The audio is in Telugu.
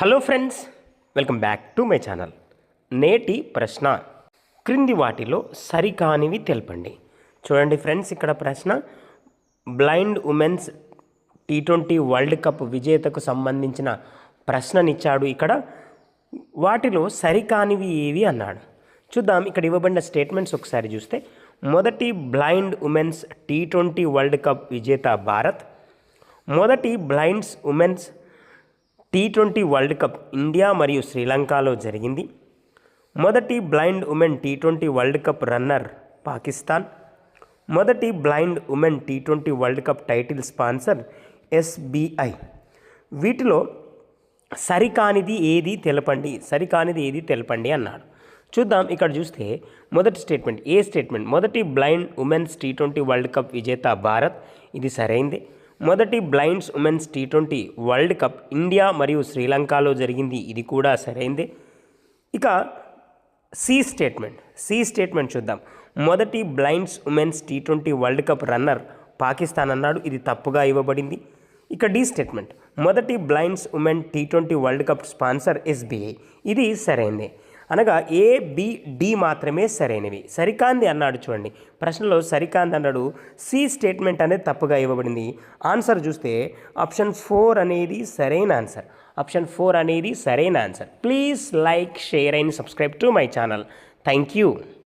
Hello friends welcome back to my channel నేటి ప్రశ్న. క్రింది వాటిలో సరికానివి తెలపండి. చూడండి ఫ్రెండ్స్ ఇక్కడ ప్రశ్న. Blind women's T twenty world cup విజేతకు సంబంధించిన ప్రశ్ననిచ్చాడు ఇక్కడ. వాటిలో సరికానివి ఏవి అన్నాడు. చూద్దాం ఇక్కడ ఇవ్వబడిన స్టేట్మెంట్స్ ఒకసారి చూస్తే. మొదటి blind women's T twenty world cup విజేత భారత్. మొదటి blinds women's T twenty world cup India మరియు శ్రీలంకలో జరిగింది. మొదటి blind women T twenty world cup runner Pakistan. మొదటి blind women T twenty world cup title sponsor SBI. వీటిలో సరికానిది ఏది తెలపండి? సరికానిది ఏది తెలపండి అన్నాడు. చూద్దాం ఇక్కడ చూస్తే మొదటి స్టేట్మెంట్. A statement? మొదటి blind women's T twenty world cup విజేత భారత్. ఇది సరైంది. మొదటి blinds women's T twenty world cup India మరియు శ్రీలంకలో జరిగింది. ఇది కూడా సరైందే. ఇక సి స్టేట్మెంట్. సి స్టేట్మెంట్ చూద్దాం. మొదటి blinds women's T twenty world cup runner Pakistan అన్నాడు. ఇది తప్పుగా ఇవ్వబడింది. ఇక డి స్టేట్మెంట్. మొదటి blinds women T twenty world cup sponsor SBI ఇది సరైందే. అనగా ఏ బి డి మాత్రమే సరైనవి. సరికాంది అన్నాడు చూడండి. ప్రశ్నలో సరికాంది అన్నాడు. సి స్టేట్మెంట్ అనేది తప్పుగా ఇవ్వబడింది. ఆన్సర్ చూస్తే ఆప్షన్ ఫోర్ అనేది సరైన ఆన్సర్ ఆప్షన్ ఫోర్ అనేది సరైన answer please like share and subscribe to my channel thank you